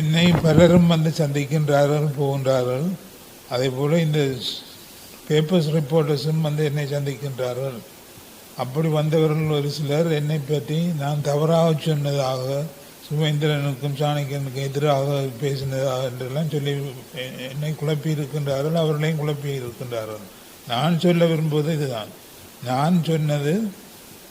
என்னை பலரும் வந்து சந்திக்கின்றார்கள் போகின்றார்கள். அதே போல் இந்த பேப்பர்ஸ் ரிப்போர்ட்டர்ஸும் வந்து என்னை சந்திக்கின்றார்கள். அப்படி வந்தவர்கள் ஒரு சிலர் என்னை பற்றி நான் தவறாக சொன்னதாக சுமேந்திரனுக்கும் சாணக்கியனுக்கும் எதிராக பேசினதாக என்றெல்லாம் சொல்லி என்னை குழப்பி இருக்கின்றார்கள் அவர்களையும் குழப்பி இருக்கின்றார்கள் நான் சொல்ல விரும்புவது இதுதான். நான் சொன்னது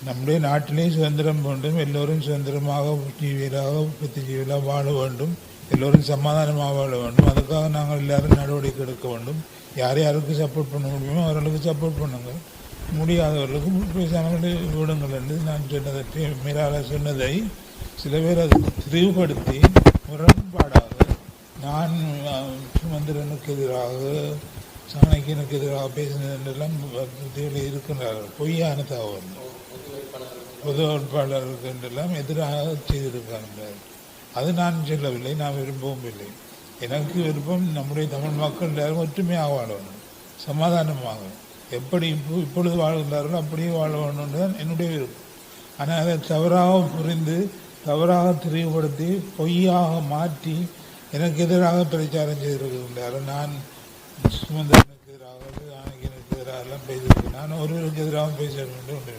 நம்முடைய நாட்டிலே சுதந்திரம் வேண்டும் எல்லோரும் சுதந்திரமாக ஜீவியராக புத்திஜீவியலாக வாழ வேண்டும். எல்லோரும் சமாதானமாக வாழ வேண்டும் அதுக்காக நாங்கள் எல்லாரும் நடவடிக்கை எடுக்க வேண்டும். யார் யாருக்கு சப்போர்ட் பண்ண முடியுமோ அவர்களுக்கு சப்போர்ட் பண்ணுங்கள். முடியாதவர்களுக்கு பேசாமல் விடுங்கள் என்று நான் சொன்னதை மீறால சொன்னதை சில பேர் அதை திரிவுபடுத்தி முரண்பாடாக நான் சுமந்திரனுக்கு எதிராக சாணக்கியனுக்கு எதிராக பேசினது என்றெல்லாம் இருக்கின்றார்கள். பொய்யான தகவல். பொது வேட்பாளருக்கு என்றெல்லாம் எதிராக செய்திருக்காங்க அது நான் சொல்லவில்லை நான் விரும்பவும் இல்லை. எனக்கு விருப்பம் நம்முடைய தமிழ் மக்கள் எல்லாரும் ஒற்றுமையாக வாழ வேண்டும் சமாதானமாக எப்படி இப்போ இப்பொழுது வாழ்கின்றார்களோ அப்படியே வாழ வேணும்னு தான் என்னுடைய விருப்பம். ஆனால் அதை தவறாக புரிந்து தவறாக தெளிவுபடுத்தி பொய்யாக மாற்றி எனக்கு எதிராக பிரச்சாரம் செய்திருக்கின்றார் நான் சுமந்திரனுக்கு எதிராக ஆணையனுக்கு எதிராக பேசியிருக்கேன் நான் ஒருவருக்கு எதிராக பேச வேண்டும் என்று.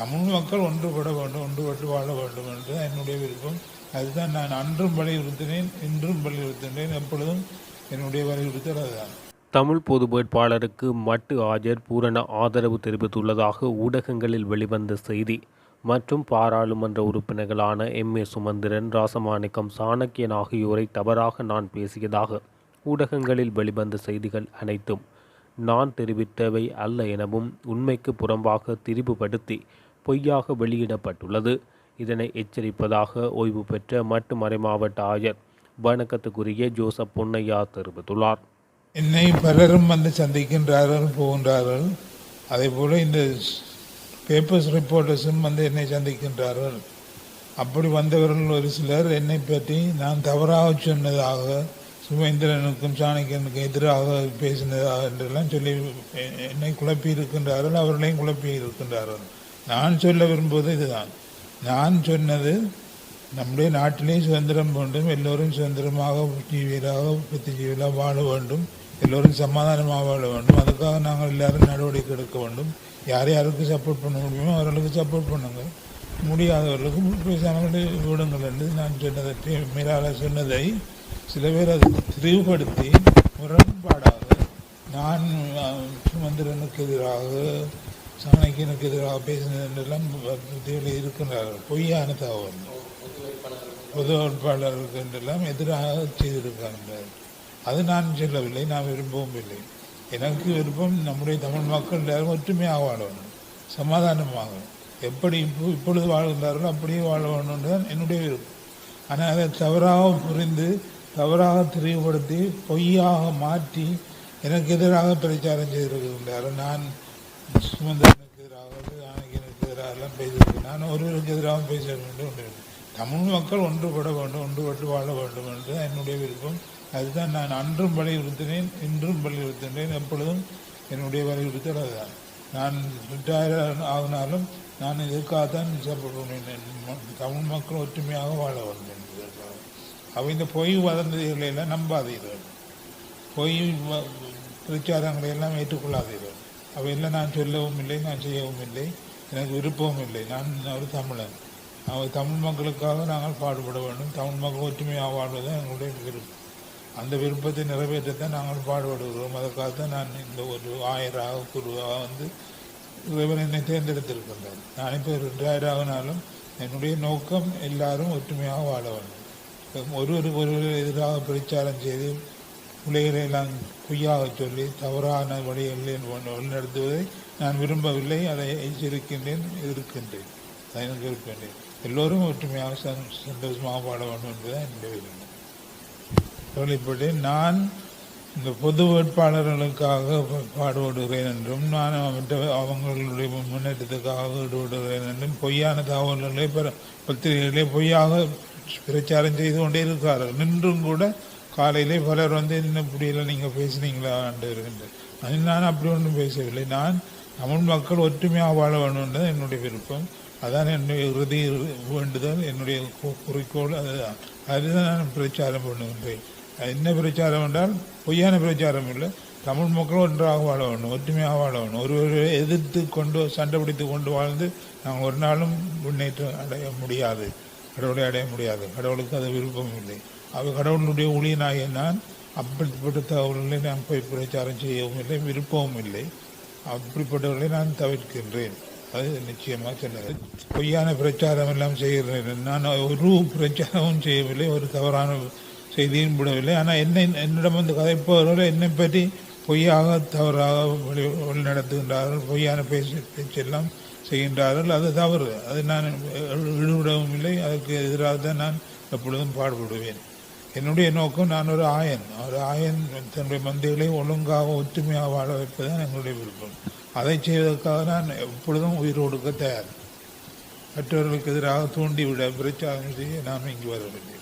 தமிழ் மக்கள் ஒன்றுபட வேண்டும் ஒன்றுபட்டு வாழ வேண்டும் என்று என்னுடைய விருப்பம். அதுதான் நான் அன்றும் வலியுறுத்தினேன் இன்றும் வலியுறுத்தினேன் எப்பொழுதும் என்னுடைய வலியுறுத்தல் அதுதான். தமிழ் பொது வேட்பாளருக்கு மட்டு ஆஜர் பூரண ஆதரவு தெரிவித்துள்ளதாக ஊடகங்களில் வெளிவந்த செய்தி. மற்றும் பாராளுமன்ற உறுப்பினர்களான எம். ஏ. சுமந்திரன் ராசமாணிக்கம் சாணக்கியன் ஆகியோரை தவறாக நான் பேசியதாக ஊடகங்களில் வெளிவந்த செய்திகள் அனைத்தும் நான் தெரிவித்தவை அல்ல எனவும் உண்மைக்கு புறம்பாக திரிவுபடுத்தி பொய்யாக வெளியிடப்பட்டுள்ளது. இதனை எச்சரிப்பதாக ஓய்வு பெற்ற மட்டு மறைமாவட்ட ஆயர் வணக்கத்துக்குரிய ஜோசப் பொன்னையா தெரிவித்துள்ளார். என்னை பலரும் வந்து சந்திக்கின்றார்கள் போகின்றார்கள். அதே போல இந்த பேப்பர்ஸ் ரிப்போர்ட்டர்ஸும் வந்து என்னை சந்திக்கின்றார்கள். அப்படி வந்தவர்கள் ஒரு சிலர் என்னை பற்றி நான் தவறாக சொன்னதாக சுமேந்திரனுக்கும் சாணக்கியனுக்கும் எதிராக பேசினதாக என்றெல்லாம் சொல்லி என்னை குழப்பி இருக்கின்றார்கள் அவர்களையும் குழப்பி இருக்கின்றார்கள் நான் சொல்ல விரும்புவது இதுதான். நான் சொன்னது நம்முடைய நாட்டிலே சுதந்திரம் வேண்டும் எல்லோரும் சுதந்திரமாக ஜீவியராக புத்திஜீவியலாக வாழ வேண்டும் எல்லோரும் சமாதானமாக வாழ வேண்டும். அதுக்காக நாங்கள் எல்லாரும் நடவடிக்கை எடுக்க வேண்டும். யார் யாருக்கு சப்போர்ட் பண்ண முடியுமோ அவர்களுக்கு சப்போர்ட் பண்ணுங்கள். முடியாதவர்களுக்கு பேசாமல் விடுங்கள் என்று நான் சொன்னதை மீறால சொன்னதை சில பேர் அதை தெளிவுபடுத்தி முரண்பாடாக நான் சுமந்திரனுக்கு எதிராக சாணக்கியனுக்கு எதிராக பேசினது என்றெல்லாம் பத்திரிகையில் இருக்கின்றார்கள். பொய்யான தகவல். பொது வேட்பாளர்களுக்கு என்றெல்லாம் எதிராக செய்திருக்கார்கள் அது நான் சொல்லவில்லை நான் விரும்பவும் இல்லை. எனக்கு விருப்பம் நம்முடைய தமிழ் மக்கள் எல்லாரும் ஒற்றுமையாக வாழணும் வேண்டும் சமாதானமாக எப்படி இப்போ இப்பொழுது வாழ்கின்றார்களோ அப்படியே வாழ வேணும்னு தான் என்னுடைய விருப்பம். ஆனால் அதை தவறாக புரிந்து தவறாக தெளிவுபடுத்தி பொய்யாக மாற்றி எனக்கு எதிராக பிரச்சாரம் செய்திருக்கின்றார்கள். நான் சுமந்திரனுக்கு எதிராக ஆணையனுக்கு எதிராக எல்லாம் நான் ஒருவருக்கு எதிராக பேச வேண்டும் என்று தமிழ் மக்கள் ஒன்றுபட வேண்டும் ஒன்றுபட்டு வாழ வேண்டும் என்று என்னுடைய விருப்பம் அதுதான் நான் அன்றும் வலியுறுத்தினேன் இன்றும் வலியுறுத்தினேன் எப்பொழுதும் என்னுடைய வலியுறுத்தல் அதுதான் நான் ரிட்டையர் ஆகினாலும் நான் இதற்காகத்தான் சப்போர்ட் பண்ணினேன் தமிழ் மக்கள் ஒற்றுமையாக வாழ வேண்டும் என்பதற்காக அவை இந்த பொய் வதந்திகளை எல்லாம் நம்பாதீர்கள் பொய் பிரச்சாரங்களை எல்லாம் ஏற்றுக்கொள்ளாதீர்கள். அவையெல்லாம் நான் சொல்லவும் இல்லை நான் செய்யவும் இல்லை எனக்கு விருப்பமும் இல்லை. நான் ஒரு தமிழன். அவர் தமிழ் மக்களுக்காக நாங்கள் பாடுபட வேண்டும். தமிழ் மக்கள் ஒற்றுமையாக வாழ்வது எங்களுடைய விருப்பம். அந்த விருப்பத்தை நிறைவேற்றத்தான் நாங்கள் பாடுபடுகிறோம். அதற்காகத்தான் நான் இந்த ஒரு ஆயராக குருவாக வந்து இறைவன் என்னை தேர்ந்தெடுத்திருக்கின்றார். நான் இப்போ ரிட்டையர் என்னுடைய நோக்கம் எல்லாரும் ஒற்றுமையாக வாழ வேண்டும். ஒருவருக்கு ஒருவர் எதிராக பிரச்சாரம் செய்து உலகிலே நான் பொய்யாக சொல்லி தவறான வழிகளில் வழிநடத்துவதை நான் விரும்பவில்லை. அதை எச்சரிக்கின்றேன் எதிர்க்கின்றேன் அதை எனக்கு இருக்கின்றேன் எல்லோரும் ஒற்றுமையாக சந்தோஷமாக பாட வேண்டும் என்பதுதான் என்னுடைய விருப்பம் கவலைப்பட்டேன். நான் இந்த பொது வேட்பாளர்களுக்காக பாடுபடுகிறேன் என்றும் நான் அவற்றை அவங்களுடைய முன்னேற்றத்துக்காக ஈடுபடுகிறேன் என்றும் பொய்யான தகவல்களை பத்திரிகைகளே பொய்யாக பிரச்சாரம் செய்து கொண்டே இருக்கிறார்கள். நின்றும் கூட காலையிலே பலர் வந்து என்ன இப்படியெல்லாம் நீங்கள் பேசுனீங்களா என்று அதில் நான் அப்படி ஒன்றும் பேசவில்லை. நான் தமிழ் மக்கள் ஒற்றுமையாக வாழ வேணும்ன்றது என்னுடைய விருப்பம். அதான் என்னுடைய இறுதி வேண்டுதல் என்னுடைய குறிக்கோள். அதுதான் அதுதான் நான் பிரச்சாரம் பண்ணுகின்றேன். அது என்ன பிரச்சாரம் என்றால் பொய்யான பிரச்சாரம் இல்லை. தமிழ் மக்கள் ஒன்றாக வாழ வேண்டும் ஒற்றுமையாக வாழ வேண்டும் ஒருவரை எதிர்த்து கொண்டு சண்டை பிடித்து கொண்டு வாழ்ந்து நாங்கள் ஒரு நாளும் முன்னேற்றம் அடைய முடியாது. கடவுளை அடைய முடியாது. கடவுளுக்கு அது விருப்பம் இல்லை. அவர் கடவுளுடைய ஊழியனாகிய நான் அப்படிப்பட்ட தகவல்களை நான் போய் பிரச்சாரம் செய்யவும் இல்லை விருப்பமும் இல்லை. அப்படிப்பட்டவர்களை நான் தவிர்க்கின்றேன். அது நிச்சயமாக சொன்னது பொய்யான பிரச்சாரம் எல்லாம் செய்கிறேன். நான் ஒரு பிரச்சாரமும் செய்யவில்லை ஒரு தவறான செய்தியும் விடவில்லை. ஆனால் என்னை என்னிடம் வந்து கதைப்பவர்கள் என்னை பற்றி பொய்யாக தவறாக வழி வழிநடத்துகின்றார்கள். பொய்யான பேச்சு பேச்செல்லாம் செய்கின்றார்கள். அது தவறு. அது நான் ஈடுபடவும் இல்லை. அதற்கு எதிராக தான் நான் எப்பொழுதும் பாடுபடுவேன். என்னுடைய நோக்கம் நான் ஒரு ஆயன். ஒரு ஆயன் தன்னுடைய மந்தைகளை ஒழுங்காக ஒற்றுமையாக வாழ வைப்பதுதான் எங்களுடைய விருப்பம். அதை செய்வதற்காக நான் எப்பொழுதும் உயிரோடுக்க தயார். மற்றவர்களுக்கு எதிராக தூண்டிவிட பிரச்சாரம் செய்ய நாம் இங்கு வரவில்லை